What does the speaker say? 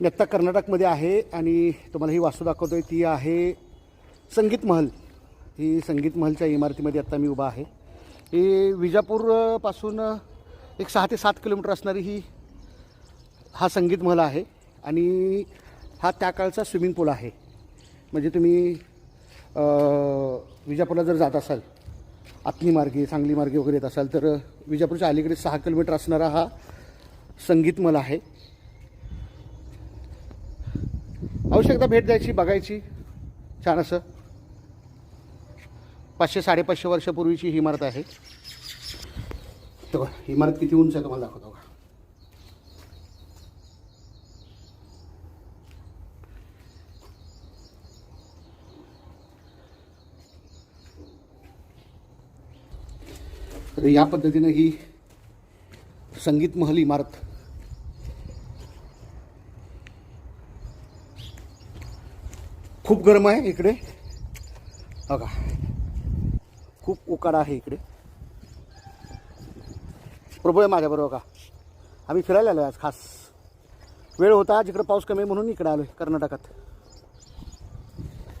मी आत्ता कर्नाटकमध्ये आहे आणि तुम्हाला ही वास्तू दाखवतो आहे ती आहे संगीत महल. ही संगीत महलच्या इमारतीमध्ये आत्ता मी उभा आहे. ही विजापूरपासून एक सहा ते सात किलोमीटर असणारी ही हा संगीत महल आहे आणि हा त्या काळचा स्विमिंग पूल आहे. म्हणजे तुम्ही विजापूरला जर जात असाल आत्नी मार्गे सांगली मार्गे वगैरे येत असाल तर विजापूरच्या अलीकडे सहा किलोमीटर असणारा हा संगीत महल आहे. एकदा भेट द्यायची बघायची छान असं पाचशे साडेपाचशे वर्षापूर्वीची ही इमारत आहे. तर इमारत किती उंच आहे तुम्हाला दाखवतो का तर या पद्धतीनं ही संगीत महल इमारत खूप गरम आहे इकडे. बघा. खूप उकाडा आहे इकडे. प्रभू आहे माझ्याबरोबर का आम्ही फिरायला आलो आज खास. वेळ होता जिकडे पाऊस कमी आहे म्हणून इकडे आलो आहे कर्नाटकात.